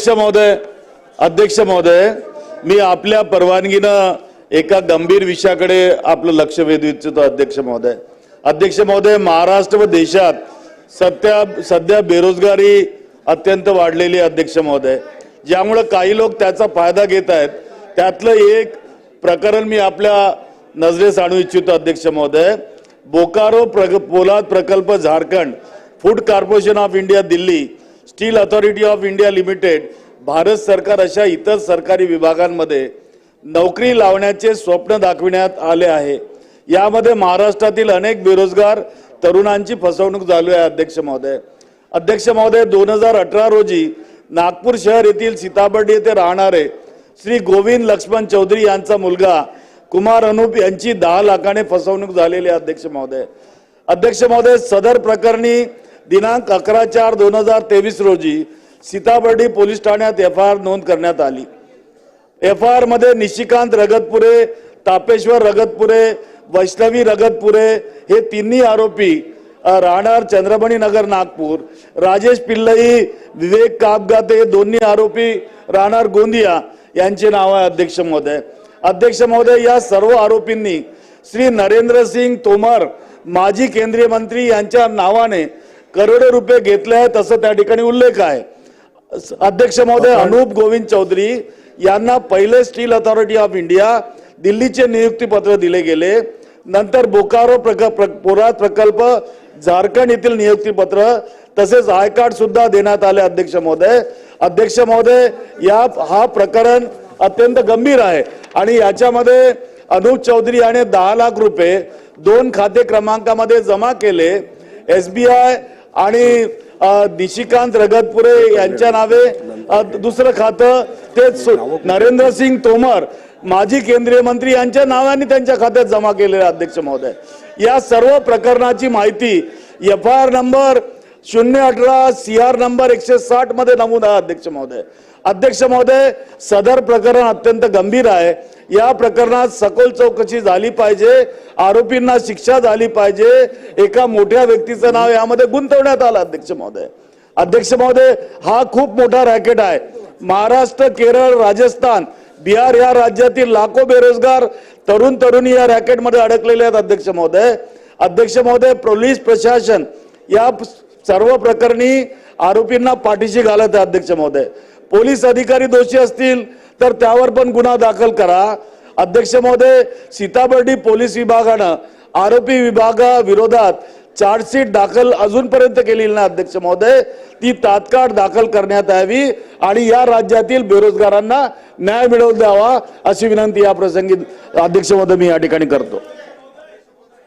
अध्यक्ष महोदय अध्यक्ष महोदय मी आपल्या परवानगीनं एका गंभीर विषयाकडे आपलं लक्ष वेधू इच्छितो अध्यक्ष महोदय. अध्यक्ष महोदय महाराष्ट्र व देशात सध्या सध्या बेरोजगारी अत्यंत वाढलेली अध्यक्ष महोदय. ज्यामुळं काही लोक त्याचा फायदा घेत आहेत. त्यातलं एक प्रकरण मी आपल्या नजरेस आणू इच्छितो अध्यक्ष महोदय. बोकारो प्रक पोलाद प्रकल्प Jharkhand food corporation of India Delhi. Steel authority of India limited Bharat सरकार अशा इतर सरकारी विभागांमध्ये नोकरी लावण्याचे स्वप्न दाखविण्यात आले आहे. यामध्ये महाराष्ट्रातील अनेक बेरोजगार तरुणांची फसवणूक झाली आहे अध्यक्ष महोदय. अध्यक्ष महोदय दोन हजार अठरा रोजी नागपूर शहर येथील सीताबर्डी येथे राहणारे श्री गोविंद लक्ष्मण चौधरी यांचा मुलगा कुमार अनुप यांची दहा लाखाने फसवणूक झालेली आहे अध्यक्ष महोदय. अध्यक्ष महोदय सदर प्रकरणी दिनांक अकरा चार दोन हजार तेवीस रोजी सीताबर्डी पोलीस ठाण्यात एफ आय आर नोंद करण्यात आली. एफ आय आरमध्ये निशिकांत रगतपुरे तापेश्वर रगतपुरे वैष्णवी रगतपुरे हे तिन्ही आरोपी राहणार चंद्रमणी नगर नागपूर राजेश पिल्लई विवेक कापगाते हे दोन्ही आरोपी राहणार गोंदिया यांचे नाव आहे अध्यक्ष महोदय. अध्यक्ष महोदय या सर्व आरोपींनी श्री नरेंद्र सिंग तोमर माजी केंद्रीय मंत्री यांच्या नावाने करोडो रुपये घेतले आहेत असं त्या ठिकाणी उल्लेख आहे. अध्यक्ष महोदय अनूप गोविंद चौधरी यांना पहिले स्टील अथॉरिटी ऑफ इंडिया दिल्लीचे नियुक्तीपत्र दिले गेले. नंतर बोकारो प्रक प्र- पोलाद प्रकल्प झारखंड येथील नियुक्तीपत्र तसेच आय कार्ड सुद्धा देण्यात आले अध्यक्ष महोदय. अध्यक्ष महोदय या हा प्रकरण अत्यंत गंभीर आहे आणि याच्यामध्ये अनूप चौधरी याने दहा लाख रुपये दोन खाते क्रमांकामध्ये जमा केले. एस बी आय आणि निशिकांत रगतपुरे यांच्या नावे दुसरं खातं ते नरेंद्र सिंग तोमर माजी केंद्रीय मंत्री यांच्या नावाने त्यांच्या खात्यात जमा केलेले अध्यक्ष महोदय. या सर्व प्रकरणाची माहिती एफ आय आर नंबर शून्य अठरा सी आर नंबर एकशे साठमध्ये नमूद आहे अध्यक्ष महोदय. अध्यक्ष महोदय सदर प्रकरण अत्यंत गंभीर आहे. या प्रकरणात सखोल चौकशी झाली पाहिजे आरोपींना शिक्षा झाली पाहिजे. एका मोठ्या व्यक्तीचं नाव यामध्ये गुंतवण्यात आलं अध्यक्ष महोदय. अध्यक्ष महोदय हा खूप मोठा रॅकेट आहे. महाराष्ट्र केरळ राजस्थान बिहार या राज्यातील लाखो बेरोजगार तरुण तरुणी या रॅकेटमध्ये अडकलेले आहेत अध्यक्ष महोदय. अध्यक्ष महोदय पोलीस प्रशासन या सर्व प्रकरणी आरोपींना पाठीशी घालत आहे अध्यक्ष महोदय. पोलीस अधिकारी दोषी असतील तर त्यावर पण गुन्हा दाखल करा. अध्यक्ष महोदय सीताबर्डी पोलीस विभागानं आरोपी विभागाविरोधात चार्जशीट दाखल अजूनपर्यंत केलेली नाही अध्यक्ष महोदय. ती तात्काळ दाखल करण्यात यावी आणि या राज्यातील बेरोजगारांना न्याय मिळवून द्यावा अशी विनंती या प्रसंगी अध्यक्ष महोदय मी या ठिकाणी करतो.